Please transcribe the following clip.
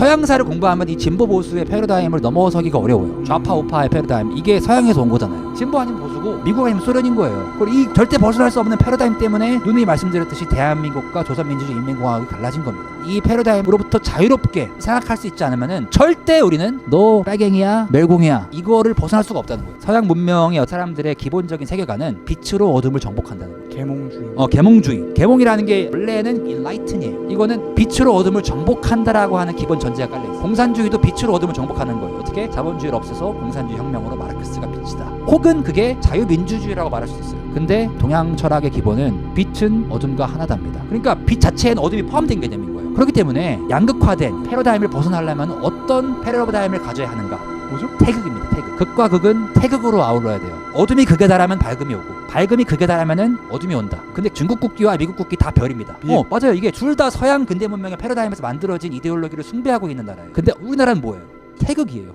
서양사를 공부하면 이 진보 보수의 패러다임을 넘어서기가 어려워요. 좌파 우파의 패러다임 이게 서양에서 온 거잖아요. 진보 아니면 보수고 미국 아니면 소련인 거예요. 그리고 이 절대 벗어날 수 없는 패러다임 때문에 누누이 말씀드렸듯이 대한민국과 조선민주주의 인민공화국이 갈라진 겁니다. 이 패러다임으로부터 자유롭게 생각할 수 있지 않으면은 절대 우리는 너 빨갱이야 멜공이야 이거를 벗어날 수가 없다는 거예요. 서양 문명의 사람들의 기본적인 세계관은 빛으로 어둠을 정복한다는 거예요. 계몽주의. 어 계몽주의. 계몽이라는 게 원래는 enlighten이에요. 이거는 빛으로 어둠을 정복한다라고 하는 기본 전제가 깔려 있어요. 공산주의도 빛으로 어둠을 정복하는 거예요. 어떻게? 자본주의를 없애서 공산주의 혁명으로 마르크스가 빛이다. 혹은 그게 자유민주주의라고 말할 수 있어요. 근데 동양 철학의 기본은 빛은 어둠과 하나답니다. 그러니까 빛 자체엔 어둠이 포함된 개념인 거예요. 그렇기 때문에 양극화된 패러다임을 벗어나려면 어떤 패러다임을 가져야 하는가? 뭐죠? 태극입니다. 태극. 극과 극은 태극으로 아울러야 돼요. 어둠이 극에 달하면 밝음이 오고 밝음이 극에 달하면은 어둠이 온다. 근데 중국 국기와 미국 국기 다 별입니다. 예. 어 맞아요. 이게 둘 다 서양 근대 문명의 패러다임에서 만들어진 이데올로기를 숭배하고 있는 나라예요. 근데 우리나라는 뭐예요? 태극이에요.